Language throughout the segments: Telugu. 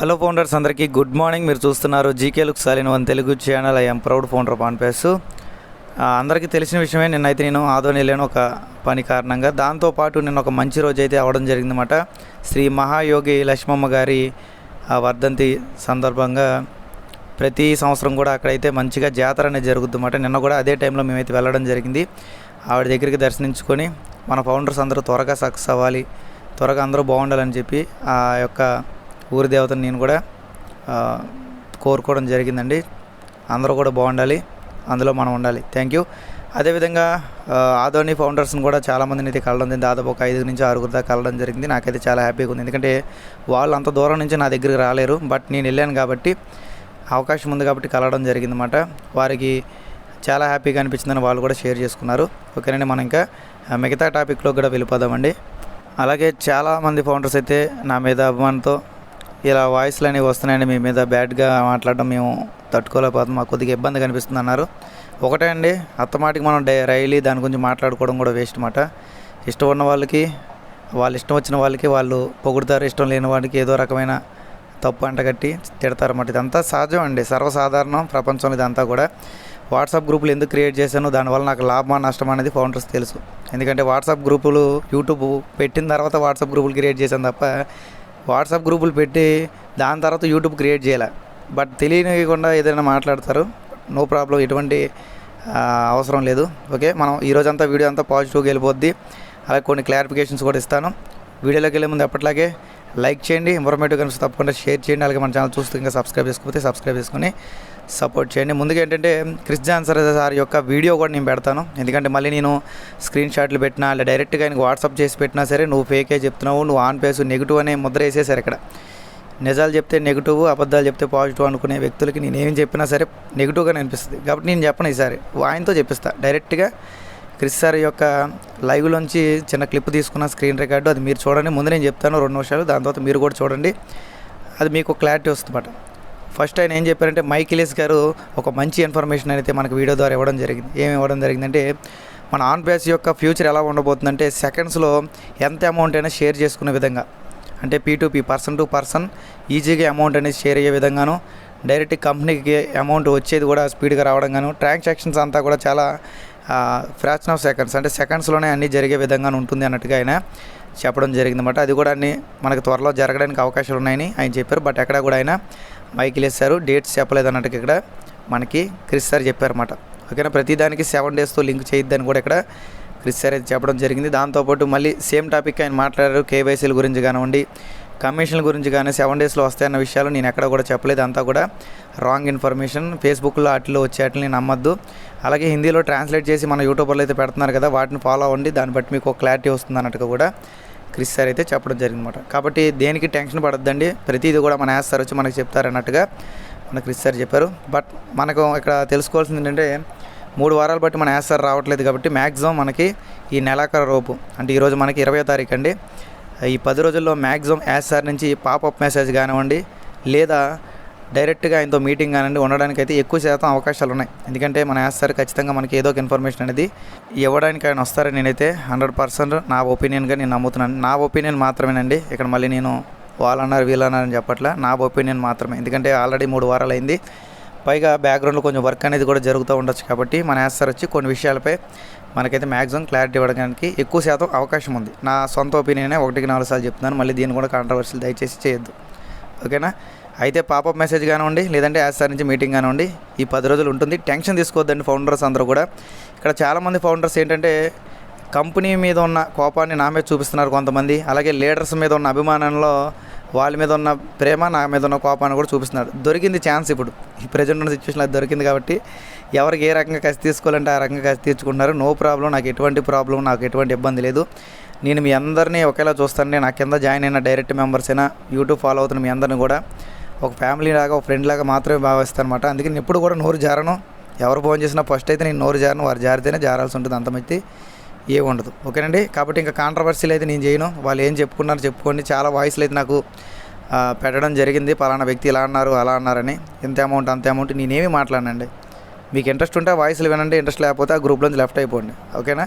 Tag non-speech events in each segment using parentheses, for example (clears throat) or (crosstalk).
హలో ఫౌండర్స్ అందరికీ గుడ్ మార్నింగ్. మీరు చూస్తున్నారు GK look సాలిన్ one Telugu channel. I'm proud founder పాన్పేస్ అందరికీ తెలిసిన విషయమే నిన్నైతే నేను ఆదోని వెళ్ళాను ఒక పని కారణంగా దాంతోపాటు నిన్న ఒక మంచి రోజు అయితే అవడం జరిగిందన్నమాట. శ్రీ మహాయోగి లక్ష్మమ్మ గారి వర్ధంతి సందర్భంగా ప్రతి సంవత్సరం కూడా అక్కడైతే మంచిగా జాతర అనేది జరుగుతుందన్నమాట. నిన్న కూడా అదే టైంలో మేమైతే వెళ్ళడం జరిగింది. ఆవిడ దగ్గరికి దర్శించుకొని మన ఫౌండర్స్ అందరూ త్వరగా సక్సెస్ అవ్వాలి త్వరగా అందరూ బాగుండాలని చెప్పి ఆ యొక్క ఊరి దేవతను నేను కూడా కోరుకోవడం జరిగిందండి. అందరూ కూడా బాగుండాలి. అందులో మనం ఉండాలి. థ్యాంక్ యూ అదేవిధంగా ఆదోని ఫౌండర్స్ని కూడా చాలామందిని అయితే కలడం జరిగింది. దాదాపు ఒక ఐదు నుంచి ఆరుగురు దాకా కలడం జరిగింది. నాకైతే చాలా హ్యాపీగా ఉంది. ఎందుకంటే వాళ్ళు అంత దూరం నుంచి నా దగ్గరికి రాలేరు. బట్ నేను వెళ్ళాను కాబట్టి అవకాశం ఉంది కాబట్టి కలవడం జరిగిందన్నమాట. వారికి చాలా హ్యాపీగా అనిపించిందని వాళ్ళు కూడా షేర్ చేసుకున్నారు. ఓకేనండి మనం ఇంకా మిగతా టాపిక్లో కూడా వెళ్ళిపోదామండి. అలాగే చాలామంది ఫౌండర్స్ అయితే నా మీద అభిమానంతో ఇలా వాయిస్లు అనేవి వస్తున్నాయండి. మీ మీద బ్యాడ్గా మాట్లాడడం మేము తట్టుకోలేకపోతాం మాకు కొద్దిగా ఇబ్బంది కనిపిస్తుంది అన్నారు. ఒకటే అండి అత్తమాటికి మనం డై రైలీ దాని గురించి మాట్లాడుకోవడం కూడా వేస్ట్ మాట ఇష్టం ఉన్న వాళ్ళకి వాళ్ళు ఇష్టం వచ్చిన వాళ్ళకి వాళ్ళు పొగుడుతారు. ఇష్టం లేని వాడికి ఏదో రకమైన తప్పు అంటగట్టి తిడతారన్నమాట ఇదంతా సహజం అండి. సర్వసాధారణం ప్రపంచంలో ఇదంతా కూడా. వాట్సాప్ గ్రూపులు ఎందుకు క్రియేట్ చేశాను దానివల్ల నాకు లాభమా నష్టమా అనేది ఫౌండర్స్ తెలుసు. ఎందుకంటే వాట్సాప్ గ్రూపులు యూట్యూబ్ పెట్టిన తర్వాత వాట్సాప్ గ్రూపులు క్రియేట్ చేశాను తప్ప వాట్సాప్ గ్రూపులు పెట్టి దాని తర్వాత యూట్యూబ్ క్రియేట్ చేయాలి. బట్ తెలియనివ్వకుండా ఏదైనా మాట్లాడతారు. నో ప్రాబ్లం ఎటువంటి అవసరం లేదు. ఓకే? మనం ఈరోజంతా వీడియో అంతా పాజిటివ్గా వెళ్ళిపోద్ది. అలాగే కొన్ని క్లారిఫికేషన్స్ కూడా ఇస్తాను. వీడియోలోకి వెళ్ళే ముందు ఎప్పటిలాగే లైక్ చేయండి ఇన్ఫర్మేటివ్ కనిపిస్తే తప్పకుండా షేర్ చేయండి అలాగే మన ఛానల్ చూస్తూ ఇంకా సబ్స్క్రైబ్ చేసుకోకపోతే సబ్స్క్రైబ్ చేసుకుని సపోర్ట్ చేయండి. ముందుగా ఏంటంటే క్రిస్ జాన్సర్ సార్ యొక్క వీడియో కూడా నేను పెడతాను. ఎందుకంటే మళ్ళీ నేను స్క్రీన్ షాట్లు పెట్టినా లేదా డైరెక్ట్గా ఆయనకు వాట్సాప్ చేసి పెట్టినా సరే నువ్వు ఫేకే చెప్తున్నావు నువ్వు ఆన్ పేసు నెగిటివ్ అనే ముద్ర వేసేసారు ఇక్కడ. నిజాలు చెప్తే నెగిటివ్ అబద్ధాలు చెప్తే పాజిటివ్ అనుకునే వ్యక్తులకి నేను ఏం చెప్పినా సరే నెగిటివ్గానే అనిపిస్తుంది. కాబట్టి నేను చెప్పను ఈసారి. ఆయనతో చెప్పిస్తా. డైరెక్ట్గా క్రిస్ సార్ యొక్క లైవ్లోంచి చిన్న క్లిప్ తీసుకున్న స్క్రీన్ రికార్డు అది మీరు చూడండి. ముందు నేను చెప్తాను రెండు నిమిషాలు దాని తర్వాత మీరు కూడా చూడండి. అది మీకు క్లారిటీ వస్తుందన్నమాట. ఫస్ట్ ఆయన ఏం చెప్పారంటే మైకిలేస్ గారు ఒక మంచి ఇన్ఫర్మేషన్ అయితే మనకు వీడియో ద్వారా ఇవ్వడం జరిగింది. ఏమి ఇవ్వడం జరిగిందంటే మన ఆన్ బేస్ యొక్క ఫ్యూచర్ ఎలా ఉండబోతుందంటే సెకండ్స్లో ఎంత అమౌంట్ అయినా షేర్ చేసుకునే విధంగా. అంటే P to P person to person ఈజీగా అమౌంట్ అనేది షేర్ అయ్యే విధంగాను డైరెక్ట్ కంపెనీకి అమౌంట్ వచ్చేది కూడా స్పీడ్గా రావడం గాను ట్రాన్సాక్షన్స్ అంతా కూడా చాలా ఫ్రాక్షన్ ఆఫ్ సెకండ్స్ అంటే సెకండ్స్లోనే అన్నీ జరిగే విధంగా ఉంటుంది అన్నట్టుగా ఆయన చెప్పడం జరిగిందన్నమాట. అది కూడా అన్ని మనకు త్వరలో జరగడానికి అవకాశాలు ఉన్నాయని ఆయన చెప్పారు. బట్ ఎక్కడ కూడా ఆయన మైకిల్ వేస్తారు డేట్స్ చెప్పలేదు అన్నట్టుగా ఇక్కడ మనకి క్రిస్ సార్ చెప్పారన్నమాట. ఓకేనా? ప్రతిదానికి సెవెన్ డేస్తో లింక్ చేయొద్దని కూడా ఇక్కడ క్రిస్ సార్ అయితే చెప్పడం జరిగింది. దాంతోపాటు మళ్ళీ సేమ్ టాపిక్ ఆయన మాట్లాడారు. కేవైసీల గురించి కానివ్వండి కమిషన్ల గురించి కానీ సెవెన్ డేస్లో వస్తాయన్న విషయాలు నేను ఎక్కడ కూడా చెప్పలేదు. అంతా కూడా రాంగ్ ఇన్ఫర్మేషన్ ఫేస్బుక్లో వాటిలో వచ్చే వాటిని నమ్మద్దు. అలాగే హిందీలో ట్రాన్స్లేట్ చేసి మన యూట్యూబర్లో అయితే పెడుతున్నారు కదా వాటిని ఫాలో అవ్వండి. దాన్ని బట్టి మీకు ఒక క్లారిటీ వస్తుంది అన్నట్టుగా కూడా క్రిస్ సార్ అయితే చెప్పడం జరిగిందన్నమాట. కాబట్టి దేనికి టెన్షన్ పడద్దండి. ప్రతిదీ కూడా మన యాస్ సార్ వచ్చి మనకు చెప్తారు అన్నట్టుగా మన క్రిస్ సార్ చెప్పారు. బట్ మనకు ఇక్కడ తెలుసుకోవాల్సింది ఏంటంటే మూడు వారాలు బట్టి మన యాస్ సార్ రావట్లేదు కాబట్టి మ్యాక్సిమం మనకి ఈ నెలాఖరు రోపు అంటే ఈరోజు మనకి ఇరవై తారీఖు అండి. ఈ పది రోజుల్లో మ్యాక్సిమం యాస్ సార్ నుంచి పాపప్ మెసేజ్ కానివ్వండి లేదా డైరెక్ట్గా ఆయనతో మీటింగ్ కానివ్వండి ఉండడానికి అయితే ఎక్కువ శాతం అవకాశాలు ఉన్నాయి. ఎందుకంటే మన యాస్ సార్ ఖచ్చితంగా మనకి ఏదో ఒక ఇన్ఫర్మేషన్ అనేది ఇవ్వడానికి ఆయన వస్తారని నేనైతే హండ్రెడ్ పర్సెంట్ నా ఒపీనియన్గా నేను నమ్ముతున్నాను. నా ఒపీనియన్ మాత్రమేనండి ఇక్కడ మళ్ళీ నేను వాళ్ళన్నారు వీళ్ళన్నారని అని చెప్పట్లా నా ఒపీనియన్ మాత్రమే. ఎందుకంటే ఆల్రెడీ మూడు వారాలు అయింది పైగా బ్యాక్గ్రౌండ్లో కొంచెం వర్క్ అనేది కూడా జరుగుతూ ఉండొచ్చు కాబట్టి మన యాస్టర్ వచ్చి కొన్ని విషయాలపై మనకైతే మ్యాక్సిమం క్లారిటీ ఇవ్వడానికి ఎక్కువ శాతం అవకాశం ఉంది. నా సొంత ఒపీనియనే ఒకటికి నాలుగు సార్లు చెప్తున్నాను. మళ్ళీ దీన్ని కూడా కాంట్రవర్సీలు దయచేసి చేయొద్దు. ఓకేనా? అయితే పాపప్ మెసేజ్ కానివ్వండి లేదంటే యాస్టర్ నుంచి మీటింగ్ కానివ్వండి ఈ పది రోజులు ఉంటుంది. టెన్షన్ తీసుకోవద్దండి ఫౌండర్స్ అందరూ కూడా. ఇక్కడ చాలామంది ఫౌండర్స్ ఏంటంటే కంపెనీ మీద ఉన్న కోపాన్ని నా మీద చూపిస్తున్నారు కొంతమంది. అలాగే లీడర్స్ మీద ఉన్న అభిమానంలో వాళ్ళ మీద ఉన్న ప్రేమ నా మీద ఉన్న కోపాన్ని కూడా చూపిస్తున్నారు. దొరికింది ఛాన్స్ ఇప్పుడు. ఈ ప్రజెంట్ ఉన్న సిచ్యువేషన్ అది దొరికింది కాబట్టి ఎవరికి ఏ రకంగా కసి తీసుకోవాలంటే ఆ రకంగా కసి తీర్చుకుంటున్నారు. నో ప్రాబ్లం నాకు ఎటువంటి ప్రాబ్లం నాకు ఎటువంటి ఇబ్బంది లేదు. నేను మీ అందరినీ ఒకేలా చూస్తాను. నా కింద జాయిన్ అయిన డైరెక్ట్ మెంబర్స్ అయినా యూట్యూబ్ ఫాలో అవుతున్న మీ అందరిని కూడా ఒక ఫ్యామిలీ లాగా ఒక ఫ్రెండ్ లాగా మాత్రమే భావిస్తాను అనమాట అందుకే నేను ఎప్పుడు కూడా నోరు జారను. ఎవరు ఫోన్ చేసినా ఫస్ట్ అయితే నేను నోరు జారను. వారు జారితేనే జారాల్సి ఉంటుంది అంతమైతే ఏ ఉండదు ఓకేనండి? కాబట్టి ఇంకా కాంట్రవర్సీలు అయితే నేను చేయను. వాళ్ళు ఏం చెప్పుకున్నారు చెప్పుకోండి. చాలా వాయిస్లు అయితే నాకు పెట్టడం జరిగింది. పలానా వ్యక్తి ఇలా అన్నారు అలా అన్నారని. ఇంత అమౌంట్ అంత అమౌంట్ నేనేమి మాట్లాడనండి. మీకు ఇంట్రెస్ట్ ఉంటే వాయిస్లు వినండి. ఇంట్రెస్ట్ లేకపోతే ఆ గ్రూప్లోంచి లెఫ్ట్ అయిపోండి. ఓకేనా?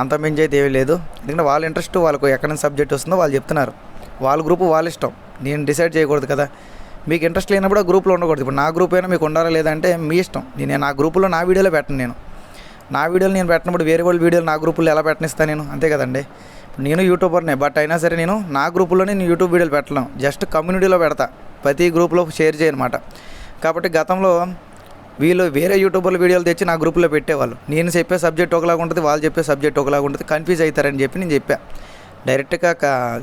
అంత మించి అయితే ఏమీ లేదు. ఎందుకంటే వాళ్ళ ఇంట్రెస్ట్ వాళ్ళకు ఎక్కడ నుంచి సబ్జెక్ట్ వస్తుందో వాళ్ళు చెప్తున్నారు. వాళ్ళ గ్రూపు వాళ్ళ ఇష్టం. నేను డిసైడ్ చేయకూడదు కదా. మీకు ఇంట్రెస్ట్ లేనప్పుడు ఆ గ్రూప్లో ఉండకూడదు. ఇప్పుడు నా గ్రూప్ అయినా మీకు ఉండాలా లేదంటే మీ ఇష్టం. నేను నా గ్రూపులో నా వీడియోలో పెట్టను నేను. నా వీడియోలు నేను పెట్టినప్పుడు వేరే వాళ్ళ వీడియోలు నా గ్రూపుల్లో ఎలా పెట్టనిస్తాను నేను? అంతే కదండి. నేను యూట్యూబర్నే బట్ అయినా సరే నేను నా గ్రూపులోనే నేను యూట్యూబ్ వీడియోలు పెట్టలేను. జస్ట్ కమ్యూనిటీలో పెడతా. ప్రతి గ్రూప్లో షేర్ చేయనమాట. కాబట్టి గతంలో వీళ్ళు వేరే యూట్యూబర్ల వీడియోలు తెచ్చి నా గ్రూప్లో పెట్టేవాళ్ళు. నేను చెప్పే సబ్జెక్ట్ ఒకలాగా ఉంటుంది వాళ్ళు చెప్పే సబ్జెక్ట్ ఒకలాగా ఉంటుంది కన్ఫ్యూజ్ అవుతారని చెప్పి నేను చెప్పా. డైరెక్ట్గా క-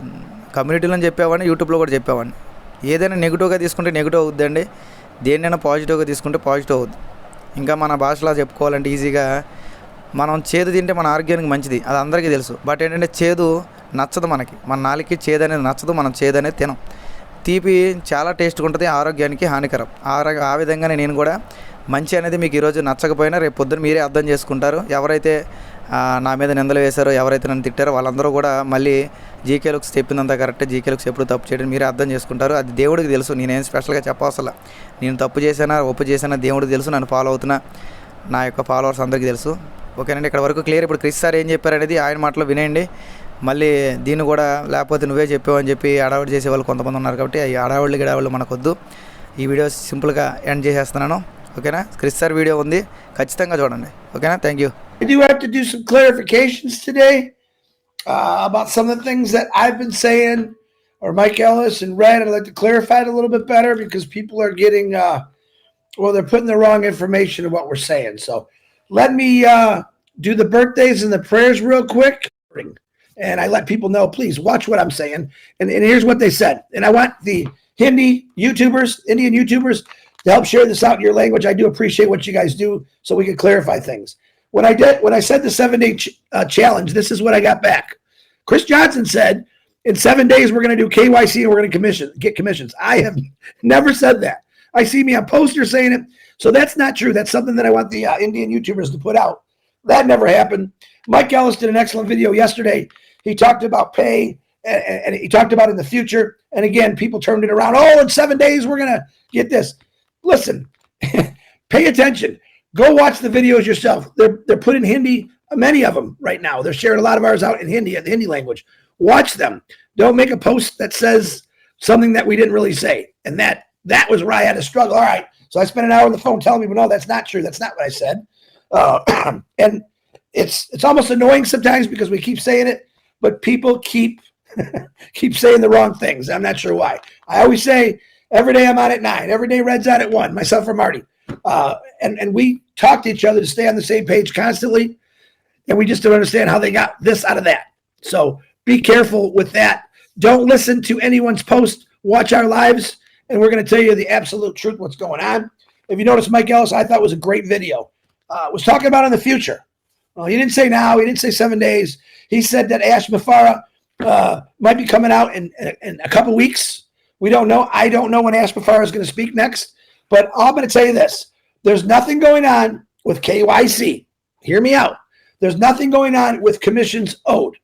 కమ్యూనిటీలో చెప్పేవాడిని యూట్యూబ్లో కూడా చెప్పేవాడిని. ఏదైనా నెగిటివ్గా తీసుకుంటే నెగిటివ్ అవుద్దండి. దేన్నైనా పాజిటివ్గా తీసుకుంటే పాజిటివ్ అవుద్ది. ఇంకా మన భాషలో చెప్పుకోవాలంటే ఈజీగా మనం చేదు తింటే మన ఆరోగ్యానికి మంచిది అది అందరికీ తెలుసు. బట్ ఏంటంటే చేదు నచ్చదు మనకి. మన నాలుగుకి చేదు అనేది నచ్చదు మనం చేదు అనేది తినం. తీపి చాలా టేస్ట్గా ఉంటుంది ఆరోగ్యానికి హానికరం. ఆ ఆ విధంగానే నేను కూడా మంచి అనేది మీకు ఈరోజు నచ్చకపోయినా రేపు పొద్దున్న మీరే అర్థం చేసుకుంటారు. ఎవరైతే నా మీద నిందలు వేశారో ఎవరైతే నన్ను తిట్టారో వాళ్ళందరూ కూడా మళ్ళీ జీకే లుక్స్ చెప్పిందంతా కరెక్టే. జీకే లుక్స్ ఎప్పుడు తప్పు చేయడం మీరే అర్థం చేసుకుంటారు. అది దేవుడికి తెలుసు నేనేం స్పెషల్గా చెప్పవసలా. నేను తప్పు చేశానా ఒప్పు చేశానా దేవుడికి తెలుసు నన్ను ఫాలో అవుతున్నా. నా యొక్క ఫాలోవర్స్ అందరికీ తెలుసు. ఓకేనండి ఇక్కడ వరకు క్లియర్ ఇప్పుడు క్రిస్ సార్ ఏం చెప్పారనేది ఆయన మాటలో వినేయండి మళ్ళీ దీన్ని కూడా లేకపోతే నువ్వే చెప్పావు అని చెప్పి అడావిడి చేసే వాళ్ళు కొంతమంది ఉన్నారు కాబట్టి ఈ అడావిళ్ళు గిడావిళ్ళు మనకొద్దు ఈ వీడియో సింపుల్గా ఎండ్ చేసేస్తున్నాను ఓకేనా క్రిస్ సార్ వీడియో ఉంది ఖచ్చితంగా చూడండి ఓకేనా thank you I do have to do some clarifications today uh, about some of the things that I've been saying, or Mike Ellis and Red. I'd like to clarify it a little bit better because people are getting, uh, well, they're putting the wrong information in what we're saying. So let me uh, do the birthdays and the prayers real quick. And I let people know, please watch what I'm saying. And, and here's what they said. And I want the Hindi YouTubers, Indian YouTubers, to help share this out in your language. I do appreciate what you guys do so we can clarify things when I did when I said the seven day ch- uh, challenge, this is what I got back. Chris Johnson said, "In seven days, we're going to do KYC and we're going to commission get commissions." I have (laughs) never said that. I see me on posters saying it, so that's not true. That's something that I want the uh, Indian YouTubers to put out. That never happened. Mike Ellis did an excellent video yesterday. He talked about pay and, and he talked about in the future. And again, people turned it around. Oh, in seven days, we're going to get this. Listen, (laughs) pay attention go watch the videos yourself. They're they're put in Hindi, many of them right now. They're sharing a lot of ours out in Hindi, the Hindi language. Watch them. Don't make a post that says something that we didn't really say. And that that was where I had to struggle. All right. So I spent an hour on the phone telling people, no, that's not true. That's not what I said. Uh, (clears throat) and it's it's almost annoying sometimes because we keep saying it, but people keep (laughs) keep saying the wrong things. I'm not sure why. I always say every day I'm on at nine, every day Red's on at one, myself or Marty uh, and and we talk to each other to stay on the same page constantly, and we just don't understand how they got this out of that. So be careful with that. Don't listen to anyone's post. Watch our lives, and we're going to tell you the absolute truth, what's going on. If you notice, Mike Ellis, I thought was a great video. Uh, was talking about in the future. Well, he didn't say now. He didn't say seven days. He said that Ash Mafara uh, might be coming out in, in, in a couple weeks. We don't know. I don't know when Ash Mafara is going to speak next. But I'm going to tell you this there's nothing going on with KYC. Hear me out. There's nothing going on with commissions owed.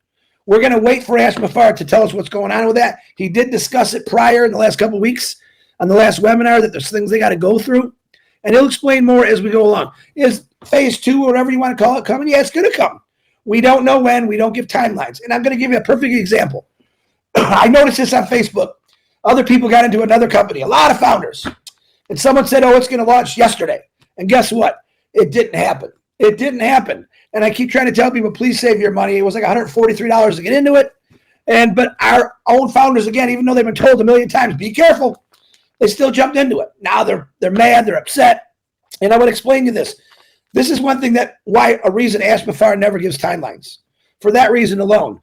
We're going to wait for Ash Mafar to tell us what's going on with that. He did discuss it prior in the last couple weeks on the last webinar that there's things they got to go through. And he'll explain more as we go along. Is phase two, or whatever you want to call it, coming? Yeah, it's going to come. We don't know when. We don't give timelines. And I'm going to give you a perfect example. (clears throat) I noticed this on Facebook. Other people got into another company, a lot of founders. And someone said, oh, it's going to launch yesterday. And guess what? It didn't happen. It didn't happen. And I keep trying to tell people, please save your money. It was like $143 to get into it. And but our own founders, again, even though they've been told a million times, be careful, they still jumped into it. Now they're they're mad, they're upset. And I would explain to you this. This is one thing that why a reason Ash Mafar never gives timelines. For that reason alone.